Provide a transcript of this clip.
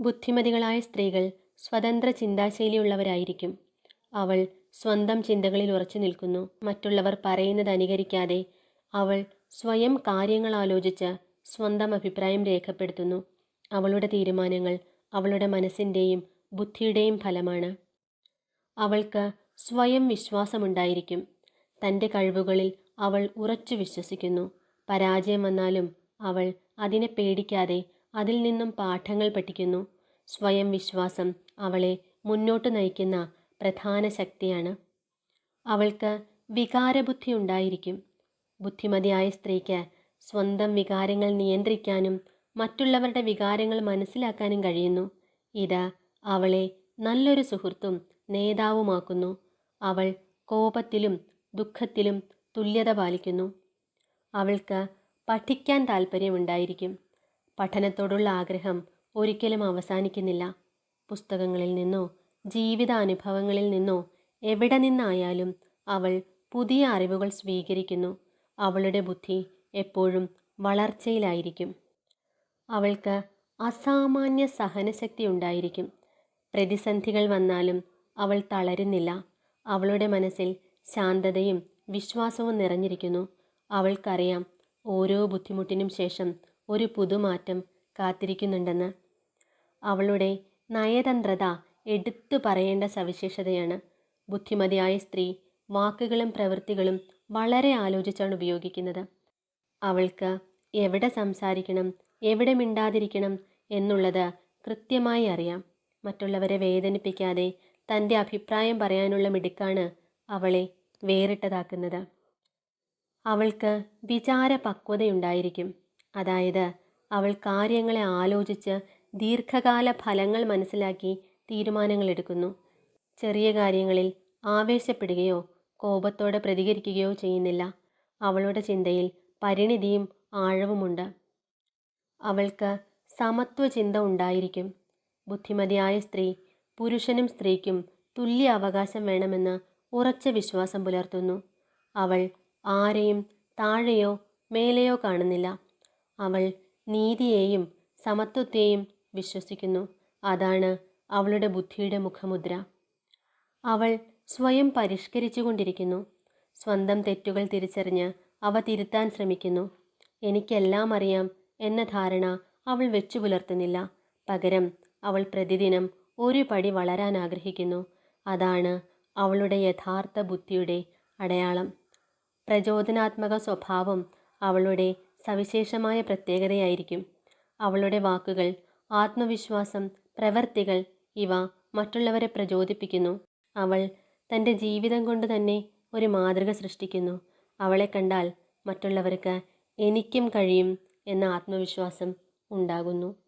ബുദ്ധിമതികളായ സ്ത്രീകൾ സ്വതന്ത്ര ചിന്താശൈലിയുള്ളവരായിരിക്കും. അവൾ സ്വന്തം ചിന്തകളിൽ ഉറച്ചു നിൽക്കുന്നു. മറ്റുള്ളവർ പറയുന്നത് അനുകരിക്കാതെ അവൾ സ്വയം കാര്യങ്ങൾ ആലോചിച്ച് സ്വന്തം അഭിപ്രായം രേഖപ്പെടുത്തുന്നു. അവളുടെ തീരുമാനങ്ങൾ അവളുടെ മനസ്സിന്റെയും ബുദ്ധിയുടെയും ഫലമാണ്. അവൾക്ക് സ്വയം വിശ്വാസമുണ്ടായിരിക്കും. തന്റെ കഴിവുകളിൽ അവൾ ഉറച്ചു വിശ്വസിക്കുന്നു. പരാജയം വന്നാലും അവൾ അതിനെ പേടിക്കാതെ അതിൽ നിന്നും പാഠങ്ങൾ പഠിക്കുന്നു. സ്വയം വിശ്വാസം അവളെ മുന്നോട്ട് നയിക്കുന്ന പ്രധാന ശക്തിയാണ്. അവൾക്ക് വികാരബുദ്ധി ഉണ്ടായിരിക്കും. ബുദ്ധിമതിയായ സ്ത്രീക്ക് സ്വന്തം വികാരങ്ങൾ നിയന്ത്രിക്കാനും മറ്റുള്ളവരുടെ വികാരങ്ങൾ മനസ്സിലാക്കാനും കഴിയുന്നു. ഇത് അവളെ നല്ലൊരു സുഹൃത്തും നേതാവുമാക്കുന്നു. അവൾ കോപത്തിലും ദുഃഖത്തിലും തുല്യത പാലിക്കുന്നു. അവൾക്ക് പഠിക്കാൻ താല്പര്യമുണ്ടായിരിക്കും പഠനത്തോടുള്ള ആഗ്രഹം ഒരിക്കലും അവസാനിക്കുന്നില്ല. പുസ്തകങ്ങളിൽ നിന്നോ ജീവിതാനുഭവങ്ങളിൽ നിന്നോ എവിടെ നിന്നായാലും അവൾ പുതിയ അറിവുകൾ സ്വീകരിക്കുന്നു. അവളുടെ ബുദ്ധി എപ്പോഴും വളർച്ചയിലായിരിക്കും. അവൾക്ക് അസാമാന്യ സഹനശക്തി ഉണ്ടായിരിക്കും. പ്രതിസന്ധികൾ വന്നാലും അവൾ തളരുന്നില്ല. അവളുടെ മനസ്സിൽ ശാന്തതയും വിശ്വാസവും നിറഞ്ഞിരിക്കുന്നു. അവൾക്കറിയാം ഓരോ ബുദ്ധിമുട്ടിനും ശേഷം ഒരു പുതുമാറ്റം കാത്തിരിക്കുന്നുണ്ടെന്ന്. അവളുടെ നയതന്ത്രത എടുത്തു പറയേണ്ട സവിശേഷതയാണ്. ബുദ്ധിമതിയായ സ്ത്രീ വാക്കുകളും പ്രവൃത്തികളും വളരെ ആലോചിച്ചാണ് ഉപയോഗിക്കുന്നത്. അവൾക്ക് എവിടെ സംസാരിക്കണം എവിടെ മിണ്ടാതിരിക്കണം എന്നുള്ളത് കൃത്യമായി അറിയാം. മറ്റുള്ളവരെ വേദനിപ്പിക്കാതെ തന്റെ അഭിപ്രായം പറയാനുള്ള മിടുക്കാണ് അവളെ വേറിട്ടതാക്കുന്നത്. അവൾക്ക് വിചാര പക്വതയുണ്ടായിരിക്കും അതായത് അവൾ കാര്യങ്ങളെ ആലോചിച്ച് ദീർഘകാല ഫലങ്ങൾ മനസ്സിലാക്കി തീരുമാനങ്ങൾ എടുക്കുന്നു ചെറിയ കാര്യങ്ങളിൽ ആവേശപ്പെടുകയോ കോപത്തോടെ പ്രതികരിക്കുകയോ ചെയ്യുന്നില്ല. അവളുടെ ചിന്തയിൽ പരിണിതിയും ആഴവുമുണ്ട്. അവൾക്ക് സമത്വ ചിന്ത ഉണ്ടായിരിക്കും. ബുദ്ധിമതിയായ സ്ത്രീ പുരുഷനും സ്ത്രീക്കും തുല്യ അവകാശം വേണമെന്ന് ഉറച്ച വിശ്വാസം പുലർത്തുന്നു. അവൾ ആരെയും താഴെയോ മേലെയോ കാണുന്നില്ല. അവൾ നീതിയെയും സമത്വത്തെയും വിശ്വസിക്കുന്നു. അതാണ് അവളുടെ ബുദ്ധിയുടെ മുഖമുദ്ര. അവൾ സ്വയം പരിഷ്കരിച്ചുകൊണ്ടിരിക്കുന്നു സ്വന്തം തെറ്റുകൾ തിരിച്ചറിഞ്ഞ് അവ തിരുത്താൻ ശ്രമിക്കുന്നു. എനിക്കെല്ലാം അറിയാം എന്ന ധാരണ അവൾ വെച്ചു പുലർത്തുന്നില്ല. പകരം അവൾ പ്രതിദിനം ഒരു പടി വളരാൻ ആഗ്രഹിക്കുന്നു. അതാണ് അവളുടെ യഥാർത്ഥ ബുദ്ധിയുടെ അടയാളം. പ്രചോദനാത്മക സ്വഭാവം അവളുടെ സവിശേഷമായ പ്രത്യേകതയായിരിക്കും. അവളുടെ വാക്കുകൾ ആത്മവിശ്വാസം പ്രവർത്തികൾ ഇവ മറ്റുള്ളവരെ പ്രചോദിപ്പിക്കുന്നു. അവൾ തന്റെ ജീവിതം കൊണ്ട് തന്നെ ഒരു മാതൃക സൃഷ്ടിക്കുന്നു. അവളെ കണ്ടാൽ മറ്റുള്ളവർക്ക് എനിക്കും കഴിയും എന്ന ആത്മവിശ്വാസം ഉണ്ടാകുന്നു.